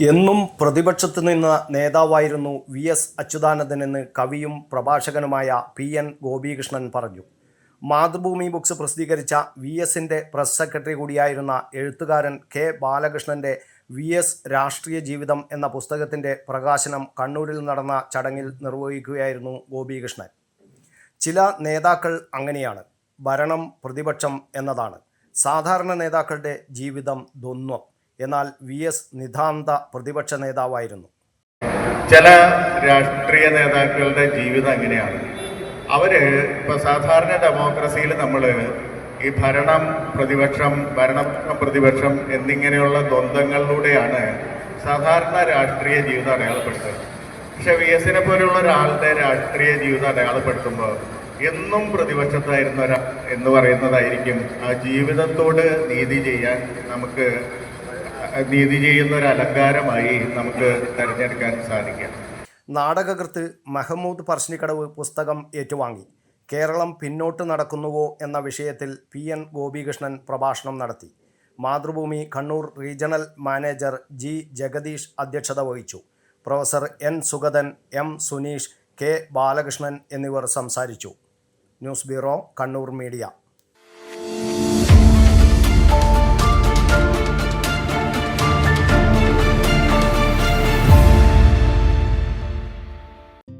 എന്നും പ്രതിപക്ഷത്ത് നിന്ന നേതാവായിരുന്നു വി എസ് അച്യുതാനന്ദനെന്ന് കവിയും പ്രഭാഷകനുമായ പി എൻ ഗോപികൃഷ്ണൻ പറഞ്ഞു. മാതൃഭൂമി ബുക്സ് പ്രസിദ്ധീകരിച്ച വി എസിന്റെ പ്രസ് സെക്രട്ടറി കൂടിയായിരുന്ന എഴുത്തുകാരൻ കെ ബാലകൃഷ്ണന്റെ വി എസ് രാഷ്ട്രീയ ജീവിതം എന്ന പുസ്തകത്തിന്റെ പ്രകാശനം കണ്ണൂരിൽ നടന്ന ചടങ്ങിൽ നിർവഹിക്കുകയായിരുന്നു ഗോപികൃഷ്ണൻ. ചില നേതാക്കൾ അങ്ങനെയാണ് ഭരണം പ്രതിപക്ഷം എന്നതാണ്. സാധാരണ നേതാക്കളുടെ ജീവിതം ദ്വന്ദ്വം. എന്നാൽ വി എസ് നിതാന്ത പ്രതിപക്ഷ നേതാവായിരുന്നു. ചില രാഷ്ട്രീയ നേതാക്കളുടെ ജീവിതം അങ്ങനെയാണ്. അവർ ഇപ്പൊ സാധാരണ ഡെമോക്രസിയിൽ നമ്മൾ ഈ ഭരണം പ്രതിപക്ഷം ഭരണം പ്രതിപക്ഷം എന്നിങ്ങനെയുള്ള ദ്വന്ദ്ങ്ങളിലൂടെയാണ് സാധാരണ രാഷ്ട്രീയ ജീവിതം അടയാളപ്പെടുത്തുന്നത് പക്ഷെ വി എസിനെ പോലെയുള്ള ഒരാളുടെ രാഷ്ട്രീയ ജീവിതം അടയാളപ്പെടുത്തുമ്പോൾ എന്നും പ്രതിപക്ഷത്തായിരുന്ന ഒരാൾ എന്ന് പറയുന്നതായിരിക്കും ആ ജീവിതത്തോട് നീതി ചെയ്യാൻ നമുക്ക് നീതി ചെയ്യുന്ന ഒരു അലങ്കാരമായി നമുക്ക് തിരഞ്ഞെടുക്കാൻ സാധിക്കാം. നാടകകൃത്ത് മഹമ്മൂദ് പറശ്ശിനിക്കടവ് പുസ്തകം ഏറ്റുവാങ്ങി. കേരളം പിന്നോട്ട് നടക്കുന്നുവോ എന്ന വിഷയത്തിൽ പി എൻ ഗോപികൃഷ്ണൻ പ്രഭാഷണം നടത്തി. Mathrubhumi Kannur regional manager G Jagadish അധ്യക്ഷത വഹിച്ചു. Professor N Sugathan M Suneesh K Balakrishnan എന്നിവർ സംസാരിച്ചു. News bureau Kannur media.